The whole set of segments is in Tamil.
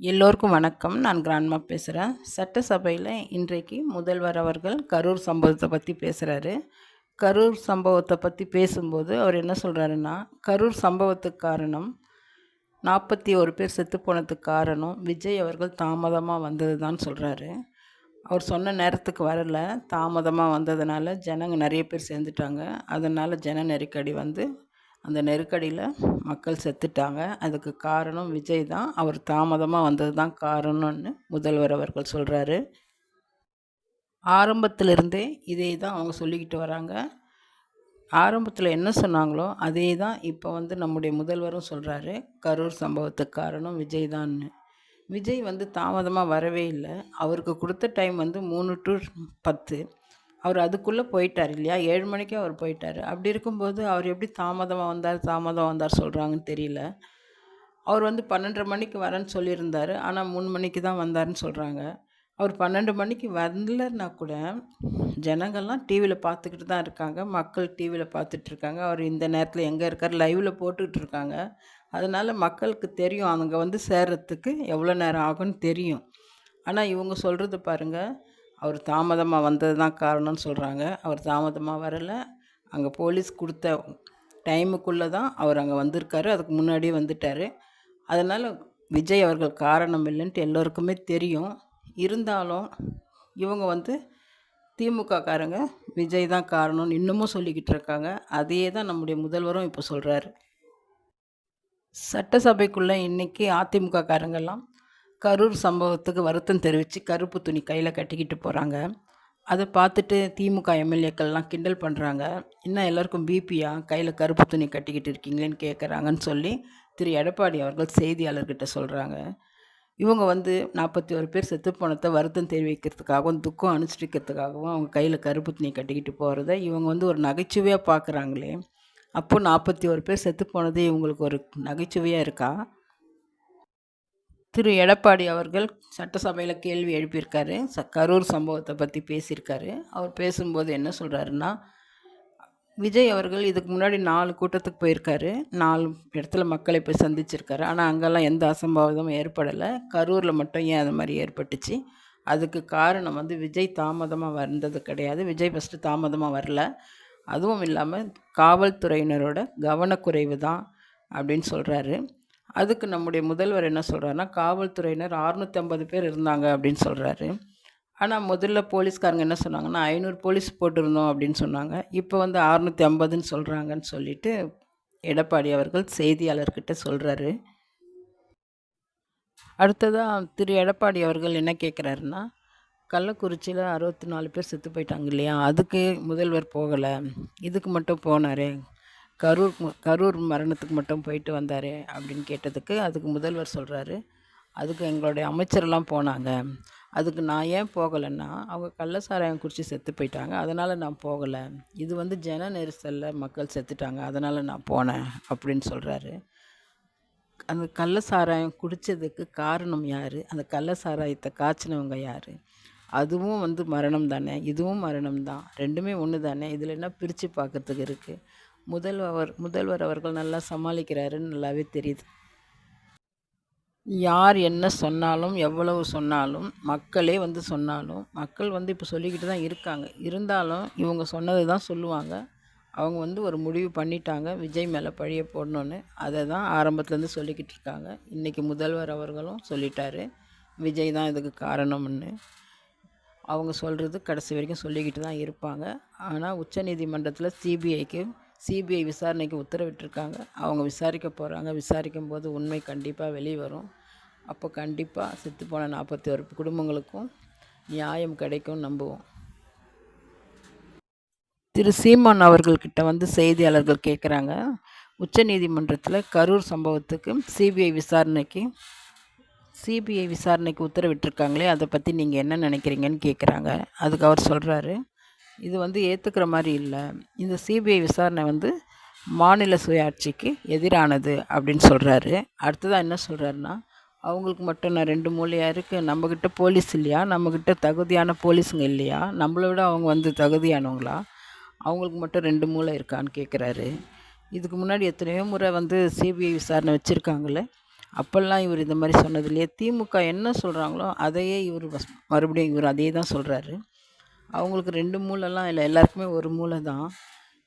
எல்லோருக்கும் வணக்கம். நான் கிராண்ட்மா பேசுகிறேன் சட்டசபையில் இன்றைக்கு முதல்வர் அவர்கள் கரூர் சம்பவத்தை பற்றி பேசுகிறாரு கரூர் சம்பவத்தை பற்றி பேசும்போது அவர் என்ன சொல்கிறாருன்னா கரூர் சம்பவத்துக்கு காரணம் நாற்பத்தி ஒரு பேர் செத்து போனதுக்கு காரணம் விஜய் அவர்கள் தாமதமாக வந்தது தான் சொல்கிறாரு அவர் சொன்ன நேரத்துக்கு வரல. தாமதமாக வந்ததுனால ஜனங்க நிறைய பேர் சேர்ந்துட்டாங்க. அதனால் ஜன நெருக்கடி வந்து அந்த நெருக்கடியில் மக்கள் செத்துட்டாங்க. அதுக்கு காரணம் விஜய் தான். அவர் தாமதமாக வந்தது தான் காரணம்னு முதல்வர் அவர்கள் சொல்கிறாரு ஆரம்பத்திலிருந்தே இதே தான் அவங்க சொல்லிக்கிட்டு வராங்க. ஆரம்பத்தில் என்ன சொன்னாங்களோ அதே தான் இப்போ வந்து நம்முடைய முதல்வரும் சொல்கிறாரு கரூர் சம்பவத்துக்கு காரணம் விஜய் தான்னு விஜய் வந்து தாமதமாக வரவே இல்லை. அவருக்கு கொடுத்த டைம் வந்து மூணு டு பத்து. அவர் அதுக்குள்ளே போயிட்டார் இல்லையா? ஏழு மணிக்கே அவர் போயிட்டார். அப்படி இருக்கும்போது அவர் எப்படி தாமதமாக வந்தார் தாமதம் வந்தார் சொல்கிறாங்கன்னு தெரியல. அவர் வந்து பன்னெண்டரை மணிக்கு வரேன்னு சொல்லியிருந்தார். ஆனால் மூணு மணிக்கு தான் வந்தார்னு சொல்கிறாங்க அவர் பன்னெண்டு மணிக்கு வரலன்னா கூட ஜனங்கள்லாம் டிவியில் பார்த்துக்கிட்டு தான் இருக்காங்க. மக்கள் டிவியில் பார்த்துட்ருக்காங்க அவர் இந்த நேரத்தில் எங்கே இருக்கார்? லைவில் போட்டுக்கிட்டு இருக்காங்க. அதனால் மக்களுக்கு தெரியும். அங்கே வந்து சேர்கிறதுக்கு எவ்வளோ நேரம் ஆகும்னு தெரியும். ஆனால் இவங்க சொல்கிறது பாருங்கள் அவர் தாமதமாக வந்தது தான் காரணம்னு சொல்கிறாங்க அவர் தாமதமாக வரலை. அங்கே போலீஸ் கொடுத்த டைமுக்குள்ளே தான் அவர் அங்கே வந்திருக்காரு. அதுக்கு முன்னாடியே வந்துட்டார். அதனால் விஜய் அவர்கள் காரணம் இல்லைன்ட்டு எல்லோருக்குமே தெரியும். இருந்தாலும் இவங்க வந்து திமுக காரங்க விஜய் தான் காரணம்னு இன்னமும் சொல்லிக்கிட்டு இருக்காங்க. அதையே தான் நம்முடைய முதல்வரும் இப்போ சொல்கிறாரு சட்டசபைக்குள்ளே இன்றைக்கி அதிமுக காரங்கெல்லாம் கரூர் சம்பவத்துக்கு வருத்தம் தெரிவித்து கருப்பு துணி கையில் கட்டிக்கிட்டு போகிறாங்க அதை பார்த்துட்டு திமுக எம்எல்ஏக்கள்லாம் கிண்டல் பண்ணுறாங்க இன்னும் எல்லாருக்கும் பிபியா கையில் கருப்பு துணி கட்டிக்கிட்டு இருக்கீங்களேன்னு கேட்குறாங்கன்னு சொல்லி திரு. எடப்பாடி அவர்கள் செய்தியாளர்கிட்ட சொல்கிறாங்க இவங்க வந்து நாற்பத்தி ஒரு பேர் செத்து போனதை வருத்தம் தெரிவிக்கிறதுக்காகவும் துக்கம் அனுசரிக்கிறதுக்காகவும் அவங்க கையில் கருப்பு துணி கட்டிக்கிட்டு போகிறத இவங்க வந்து ஒரு நகைச்சுவையாக பார்க்குறாங்களே அப்போது நாற்பத்தி ஒரு பேர் செத்து போனது இவங்களுக்கு ஒரு நகைச்சுவையாக இருக்கா? திரு எடப்பாடி அவர்கள் சட்டசபையில் கேள்வி எழுப்பியிருக்காரு. ச கரூர் சம்பவத்தை பற்றி பேசியிருக்காரு. அவர் பேசும்போது என்ன சொல்கிறாருன்னா விஜய் அவர்கள் இதுக்கு முன்னாடி நாலு கூட்டத்துக்கு போயிருக்காரு. நாலு இடத்துல மக்களை போய் சந்திச்சிருக்காரு. ஆனால் அங்கெல்லாம் எந்த அசம்பாவிதமும் ஏற்படலை. கரூரில் மட்டும் ஏன் அது மாதிரி ஏற்பட்டுச்சு? அதுக்கு காரணம் வந்து விஜய் தாமதமாக வந்தது கிடையாது. விஜய் ஃபஸ்ட்டு தாமதமாக வரல. அதுவும் இல்லாமல் காவல்துறையினரோட கவனக்குறைவு தான் அப்படின்னு சொல்கிறாரு அதுக்கு நம்முடைய முதல்வர் என்ன சொல்கிறாருன்னா காவல்துறையினர் அறுநூற்றி ஐம்பது பேர் இருந்தாங்க அப்படின்னு சொல்கிறாரு ஆனால் முதல்ல போலீஸ்காரங்க என்ன சொன்னாங்கன்னா ஐநூறு போலீஸ் போட்டிருந்தோம் அப்படின்னு சொன்னாங்க. இப்போ வந்து அறுநூற்றி ஐம்பதுன்னு சொல்கிறாங்கன்னு சொல்லிட்டு எடப்பாடி அவர்கள் செய்தியாளர்கிட்ட சொல்கிறாரு அடுத்ததாக திரு எடப்பாடி அவர்கள் என்ன கேட்குறாருன்னா கள்ளக்குறிச்சியில் அறுபத்தி நாலு பேர் செத்து போயிட்டாங்க இல்லையா? அதுக்கு முதல்வர் போகலை. இதுக்கு மட்டும் போனார். கரூர் கரூர் மரணத்துக்கு மட்டும் போயிட்டு வந்தார் அப்படின்னு கேட்டதுக்கு அதுக்கு முதல்வர் சொல்கிறாரு அதுக்கு எங்களுடைய அமைச்சரெல்லாம் போனாங்க. அதுக்கு நான் ஏன் போகலைன்னா அவங்க கள்ள சாராயம் குடித்து செத்து போயிட்டாங்க. அதனால் நான் போகலை. இது வந்து ஜன நெரிசலில் மக்கள் செத்துட்டாங்க. அதனால் நான் போனேன் அப்படின்னு சொல்கிறாரு அந்த கள்ள சாராயம் குடித்ததுக்கு காரணம் யார்? அந்த கள்ள சாராயத்தை காய்ச்சினவங்க யார்? அதுவும் வந்து மரணம் தானே? இதுவும் மரணம் தான். ரெண்டுமே ஒன்று தானே இதில் என்ன பிரித்து பார்க்குறதுக்கு இருக்குது முதல்வர் முதல்வர் அவர்கள் நல்லா சமாளிக்கிறாருன்னு நல்லாவே தெரியுது. யார் என்ன சொன்னாலும் எவ்வளவு சொன்னாலும் மக்களே வந்து சொன்னாலும் மக்கள் வந்து இப்போ சொல்லிக்கிட்டு தான் இருக்காங்க. இருந்தாலும் இவங்க சொன்னது தான் சொல்லுவாங்க. அவங்க வந்து ஒரு முடிவு பண்ணிட்டாங்க விஜய் மேலே பழிய போடணுன்னு அதை தான் ஆரம்பத்துலேருந்து சொல்லிக்கிட்டு இருக்காங்க. இன்றைக்கி முதல்வர் அவர்களும் சொல்லிட்டாரு. விஜய் தான் இதுக்கு காரணம்னு. அவங்க சொல்கிறது கடைசி வரைக்கும் சொல்லிக்கிட்டு தான் இருப்பாங்க. ஆனால் உச்சநீதிமன்றத்தில் சிபிஐக்கு சிபிஐ விசாரணைக்கு உத்தரவிட்டிருக்காங்க. அவங்க விசாரிக்க போகிறாங்க விசாரிக்கும் போது உண்மை கண்டிப்பாக வெளியே வரும் அப்போ கண்டிப்பாக செத்துப்போன நாற்பத்தி ஒரு குடும்பங்களுக்கும் நியாயம் கிடைக்கும் நம்புவோம். திரு. சீமான் அவர்கள்கிட்ட வந்து செய்தியாளர்கள் கேட்குறாங்க உச்சநீதிமன்றத்தில் கரூர் சம்பவத்துக்கு சிபிஐ விசாரணைக்கு சிபிஐ விசாரணைக்கு உத்தரவிட்டிருக்காங்களே அதை பற்றி நீங்கள் என்ன நினைக்கிறீங்கன்னு கேட்குறாங்க அதுக்கு அவர் சொல்கிறாரு இது வந்து ஏற்றுக்கிற மாதிரி இல்லை. இந்த சிபிஐ விசாரணை வந்து மாநில சுயாட்சிக்கு எதிரானது அப்படின்னு சொல்கிறாரு அடுத்ததாக என்ன சொல்கிறாருன்னா அவங்களுக்கு மட்டும் நான் ரெண்டு மூலையாக இருக்குது நம்மக்கிட்ட போலீஸ் இல்லையா? நம்மக்கிட்ட தகுதியான போலீஸுங்க இல்லையா? நம்மளை விட அவங்க வந்து தகுதியானவங்களா? அவங்களுக்கு மட்டும் ரெண்டு மூளை இருக்கான்னு கேட்குறாரு இதுக்கு முன்னாடி எத்தனையோ முறை வந்து சிபிஐ விசாரணை வச்சுருக்காங்களே அப்போல்லாம் இவர் இந்த மாதிரி சொன்னதில்லையே. திமுக என்ன சொல்கிறாங்களோ அதையே இவர் மறுபடியும் இவர் அதே தான் சொல்கிறாரு அவங்களுக்கு ரெண்டு மூளைலாம் இல்லை எல்லாருக்குமே ஒரு மூளை தான்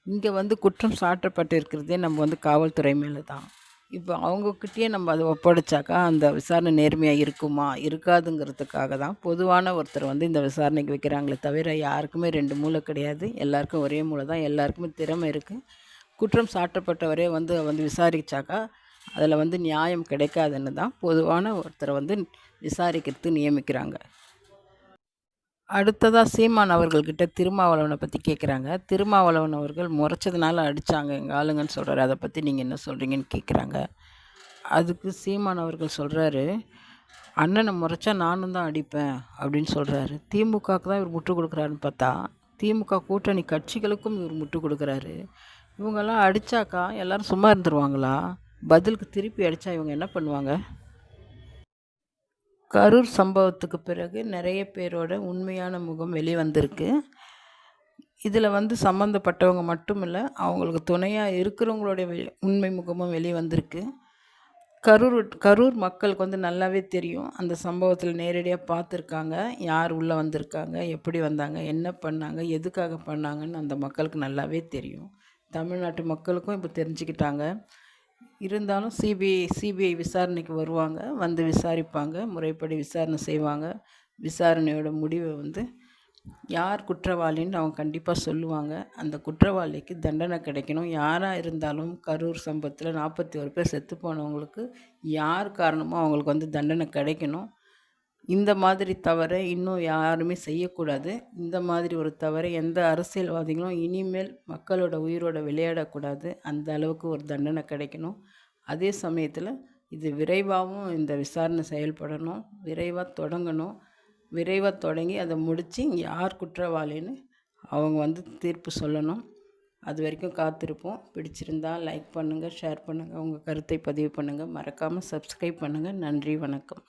இங்கே வந்து குற்றம் சாட்டப்பட்டு இருக்கிறதே நம்ம வந்து காவல்துறை மேலே தான் இப்போ அவங்கக்கிட்டேயே நம்ம அதை ஒப்படைச்சாக்கா அந்த விசாரணை நேர்மையாக இருக்குமா இருக்காதுங்கிறதுக்காக தான் பொதுவான ஒருத்தர் வந்து இந்த விசாரணைக்கு வைக்கிறாங்களே தவிர யாருக்குமே ரெண்டு மூளை கிடையாது. எல்லாருக்கும் ஒரே மூளை தான் எல்லாருக்குமே திறமை இருக்குது குற்றம் சாட்டப்பட்டவரே வந்து வந்து விசாரித்தாக்கா அதில் வந்து நியாயம் கிடைக்காதுன்னு தான் பொதுவான ஒருத்தரை வந்து விசாரிக்கிறதுக்கு நியமிக்கிறாங்க. அடுத்ததாக சீமான் அவர்கள்கிட்ட திருமாவளவனை பற்றி கேட்குறாங்க திருமாவளவன் அவர்கள் முறைச்சதுனால அடித்தாங்க எங்கள் ஆளுங்கன்னு சொல்கிறாரு அதை பற்றி நீங்கள் என்ன சொல்கிறீங்கன்னு கேட்குறாங்க அதுக்கு சீமான் அவர்கள் சொல்கிறாரு அண்ணனை முறைச்சா நானும் தான் அடிப்பேன் அப்படின்னு சொல்கிறாரு திமுகவுக்கு தான் இவர் முட்டு கொடுக்குறாருன்னு பார்த்தா திமுக கூட்டணி கட்சிகளுக்கும் இவர் முட்டு கொடுக்குறாரு. இவங்கெல்லாம் அடித்தாக்கா எல்லோரும் சும்மா இருந்துருவாங்களா? பதிலுக்கு திருப்பி அடித்தா இவங்க என்ன பண்ணுவாங்க? கரூர் சம்பவத்துக்கு பிறகு நிறைய பேரோட உண்மையான முகம் வெளிவந்திருக்கு. இதில் வந்து சம்மந்தப்பட்டவங்க மட்டும் இல்லை அவங்களுக்கு துணையாக இருக்கிறவங்களுடைய உண்மை முகமும் வெளிவந்திருக்கு. கரூர் கரூர் மக்களுக்கு வந்து நல்லாவே தெரியும். அந்த சம்பவத்தில் நேரடியாக பார்த்துருக்காங்க. யார் உள்ளே வந்திருக்காங்க? எப்படி வந்தாங்க? என்ன பண்ணாங்க? எதுக்காக பண்ணாங்கன்னு அந்த மக்களுக்கு நல்லாவே தெரியும். தமிழ்நாட்டு மக்களுக்கும் இப்போ தெரிஞ்சுக்கிட்டாங்க. இருந்தாலும் சிபிஐ சிபிஐ விசாரணைக்கு வருவாங்க வந்து விசாரிப்பாங்க முறைப்படி விசாரணை செய்வாங்க. விசாரணையோட முடிவை வந்து யார் குற்றவாளின்னு அவங்க கண்டிப்பாக சொல்லுவாங்க. அந்த குற்றவாளிக்கு தண்டனை கிடைக்கணும். யாராக இருந்தாலும் கரூர் சம்பவத்தில் நாற்பத்தி ஒரு பேர் செத்து போனவங்களுக்கு யார் காரணமோ அவங்களுக்கு வந்து தண்டனை கிடைக்கணும். இந்த மாதிரி தவறை இன்னும் யாருமே செய்யக்கூடாது. இந்த மாதிரி ஒரு தவறை எந்த அரசியல்வாதிகளும் இனிமேல் மக்களோட உயிரோட விளையாடக்கூடாது. அந்த அளவுக்கு ஒரு தண்டனை கிடைக்கணும். அதே சமயத்தில் இது விரைவாகவும் இந்த விசாரணை செயல்படணும். விரைவாக தொடங்கணும். விரைவாக தொடங்கி அதை முடித்து யார் குற்றவாளின்னு அவங்க வந்து தீர்ப்பு சொல்லணும். அது வரைக்கும் காத்திருப்போம். பிடிச்சிருந்தா லைக் பண்ணுங்கள் ஷேர் பண்ணுங்கள் உங்கள் கருத்தை பதிவு பண்ணுங்கள் மறக்காமல் சப்ஸ்கிரைப் பண்ணுங்கள் நன்றி வணக்கம்.